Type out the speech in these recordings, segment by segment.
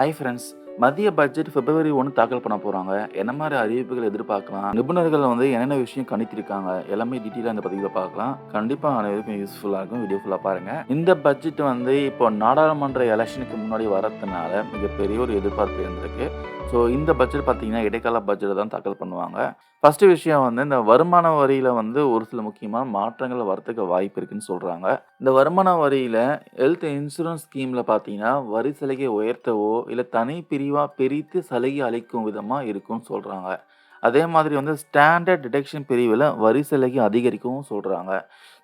High friends மத்திய budget பிப்ரவரி ஒன்று தாக்கல் பண்ண போகிறாங்க என்ன மாதிரி அறிவிப்புகள் எதிர்பார்க்கலாம்? நிபுணர்கள் வந்து என்னென்ன விஷயம் கணித்திருக்காங்க? எல்லாமே டீட்டெயிலாக இந்த பதிவில் பார்க்கலாம். கண்டிப்பாக அனைவருக்கும் யூஸ்ஃபுல்லாக இருக்கும். வீடியோ ஃபுல்லாக பாருங்கள் இந்த பட்ஜெட் வந்து இப்போ நாடாளுமன்ற எலெக்ஷனுக்கு முன்னாடி வரதுனால மிகப்பெரிய ஒரு எதிர்பார்ப்பு இருந்திருக்கு. ஸோ இந்த பட்ஜெட் பார்த்தீங்கன்னா இடைக்கால பட்ஜெட்டை தான் தாக்கல் பண்ணுவாங்க. ஃபஸ்ட்டு விஷயம் வந்து இந்த வருமான வரியில் வந்து ஒரு சில முக்கியமான மாற்றங்கள் வரத்துக்கு வாய்ப்பு இருக்குன்னு சொல்கிறாங்க இந்த வருமான வரியில் ஹெல்த் இன்சூரன்ஸ் ஸ்கீமில் பார்த்தீங்கன்னா வரி சலுகை உயர்த்தவோ இல்லை தனி தெளிவாக பிரித்து சலுகை அளிக்கும் விதமாக இருக்கும்னு சொல்கிறாங்க அதே மாதிரி வந்து ஸ்டாண்டர்ட் டிடெக்ஷன் பிரிவில் வரி சலுகை அதிகரிக்கவும் சொல்கிறாங்க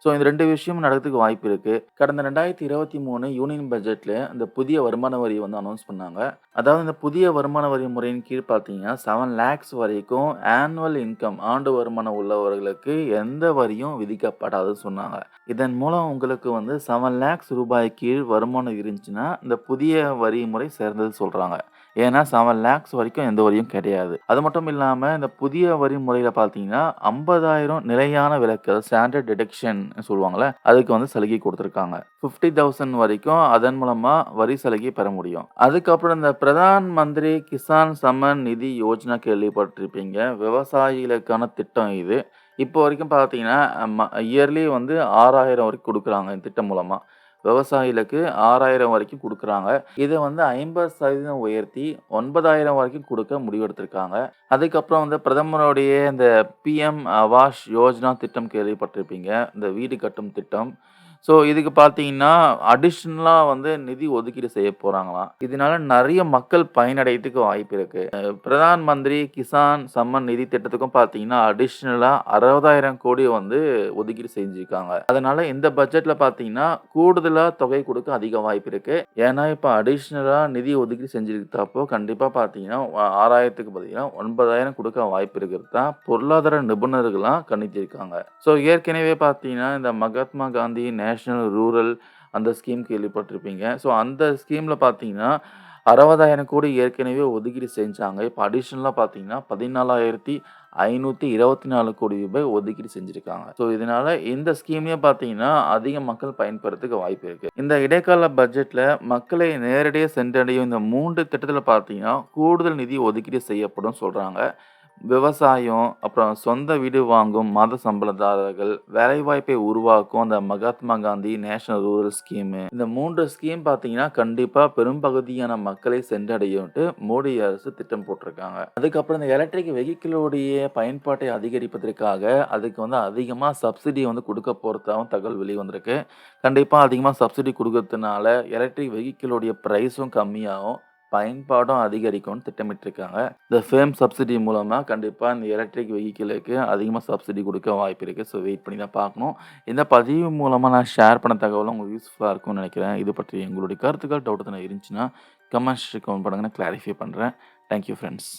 ஸோ இந்த ரெண்டு விஷயமும் நடக்கிறதுக்கு வாய்ப்பு இருக்குது கடந்த ரெண்டாயிரத்தி இருபத்தி மூணு யூனியன் பட்ஜெட்டில் இந்த புதிய வருமான வரி வந்து அனௌன்ஸ் பண்ணாங்க. அதாவது இந்த புதிய வருமான வரி முறையின் கீழ் பார்த்தீங்கன்னா செவன் லேக்ஸ் வரைக்கும் ஆனுவல் இன்கம் ஆண்டு வருமானம் உள்ளவர்களுக்கு எந்த வரியும் விதிக்கப்படாதுன்னு சொன்னாங்க. இதன் மூலம் உங்களுக்கு வந்து செவன் லேக்ஸ் ரூபாய் கீழ் வருமானம் இருந்துச்சுன்னா இந்த புதிய வரி முறை சேர்ந்தது சொல்கிறாங்க ஏன்னா செவன் லேக்ஸ் வரைக்கும் எந்த வரியும் கிடையாது. அது மட்டும் இல்லாமல் இந்த புதிய வரி முறையில் பார்த்தீங்கன்னா ஐம்பதாயிரம் நிலையான விலக்கு ஸ்டாண்டர்ட் டிடெக்ஷன் சொல்லுவாங்கள்ல அதுக்கு வந்து சலுகை கொடுத்துருக்காங்க. ஃபிஃப்டி தௌசண்ட் வரைக்கும் அதன் மூலமாக வரி சலுகை பெற முடியும். அதுக்கப்புறம் இந்த பிரதான் மந்திரி கிசான் சம்மன் நிதி யோஜனா கேள்விப்பட்டிருப்பீங்க. விவசாயிகளுக்கான திட்டம் இது. இப்போ வரைக்கும் பார்த்தீங்கன்னா இயர்லி வந்து ஆறாயிரம் வரைக்கும் கொடுக்குறாங்க இந்த திட்டம் மூலமாக விவசாயிகளுக்கு ஆறாயிரம் வரைக்கும் கொடுக்குறாங்க. இதை வந்து ஐம்பது சதவீதம் உயர்த்தி ஒன்பதாயிரம் வரைக்கும் கொடுக்க முடிவெடுத்திருக்காங்க. அதுக்கப்புறம் வந்து பிரதமருடைய இந்த பிஎம் அவாஷ் யோஜனா திட்டம் கேள்விப்பட்டிருப்பீங்க. இந்த வீடு கட்டும் திட்டம் ஸோ இதுக்கு பார்த்தீங்கன்னா அடிஷ்னலாக வந்து நிதி ஒதுக்கீடு செய்ய போகிறாங்களாம் இதனால நிறைய மக்கள் பயனடையத்துக்கு வாய்ப்பு இருக்குது பிரதான் மந்திரி கிசான் சம்மன் நிதி திட்டத்துக்கும் பார்த்தீங்கன்னா அடிஷ்னலாக அறுபதாயிரம் கோடி வந்து ஒதுக்கீடு செஞ்சுருக்காங்க. அதனால இந்த பட்ஜெட்டில் பார்த்தீங்கன்னா கூடுதலாக தொகை கொடுக்க அதிக வாய்ப்பு இருக்குது ஏன்னா இப்போ அடிஷ்னலாக நிதி ஒதுக்கீடு செஞ்சுருக்கிறப்போ கண்டிப்பாக பார்த்தீங்கன்னா ஆறாயிரத்துக்கு பார்த்தீங்கன்னா ஒன்பதாயிரம் கொடுக்க வாய்ப்பு இருக்கிறது தான் பொருளாதார நிபுணர்கள்லாம் கணித்திருக்காங்க. ஸோ ஏற்கனவே பார்த்தீங்கன்னா இந்த மகாத்மா காந்தி நேஷ்னல் ரூரல் அந்த ஸ்கீம் கேள்விப்பட்டிருப்பீங்க. ஸோ அந்த ஸ்கீமில் பார்த்தீங்கன்னா அறுபதாயிரம் கோடி ஏற்கனவே ஒதுக்கீடு செஞ்சாங்க. இப்போ அடிஷ்னலாக பார்த்தீங்கன்னா பதினாலாயிரத்தி ஐநூற்றி இருபத்தி நாலு கோடி ரூபாய் ஒதுக்கீடு செஞ்சுருக்காங்க. ஸோ இதனால் இந்த ஸ்கீம்லேயே பார்த்தீங்கன்னா அதிக மக்கள் பயன்படுறதுக்கு வாய்ப்பு இருக்குது இந்த இடைக்கால பட்ஜெட்டில் மக்களை நேரடியாக சென்றடையும் இந்த மூன்று திட்டத்தில் பார்த்தீங்கன்னா கூடுதல் நிதி ஒதுக்கீடு செய்யப்படும் சொல்கிறாங்க விவசாயம் அப்புறம் சொந்த வீடு வாங்கும் மாத சம்பளதாரர்கள் வேலைவாய்ப்பை உருவாக்கும் அந்த Mahatma Gandhi national rural scheme. இந்த மூன்று ஸ்கீம் பார்த்தீங்கன்னா கண்டிப்பாக பெரும்பகுதியான மக்களை சென்றடையும்ட்டு மோடி அரசு திட்டம் போட்டிருக்காங்க. அதுக்கப்புறம் இந்த எலக்ட்ரிக் வெஹிக்கிளோடைய பயன்பாட்டை அதிகரிப்பதற்காக அதுக்கு வந்து அதிகமாக சப்சிடி வந்து கொடுக்க போகிறதாகவும் தகவல் வெளிவந்திருக்கு கண்டிப்பாக அதிகமாக சப்சிடி கொடுக்கறதுனால எலக்ட்ரிக் வெஹிக்கிளோடைய ப்ரைஸும் கம்மியாகும். பயன்பாடும் அதிகரிக்கும்னு திட்டமிட்டிருக்காங்க. இந்த ஃபேம் சப்சிடி மூலமாக கண்டிப்பாக இந்த எலக்ட்ரிக் வெஹிக்கிளுக்கு அதிகமாக சப்சிடி கொடுக்க வாய்ப்பு இருக்குது ஸோ வெயிட் பண்ணி தான் பார்க்கணும். இந்த பதிவு மூலமாக நான் ஷேர் பண்ண தகவலும் உங்களுக்கு யூஸ்ஃபுல்லாக இருக்கும்னு நினைக்கிறேன். இது பற்றி எங்களுடைய கருத்துக்கள் டவுட் தான் இருந்துச்சுன்னா கமெண்ட்ஸ் கமெண்ட் பண்ணுங்க. நான் கிளாரிஃபை பண்ணுறேன் தேங்க்யூ ஃப்ரெண்ட்ஸ்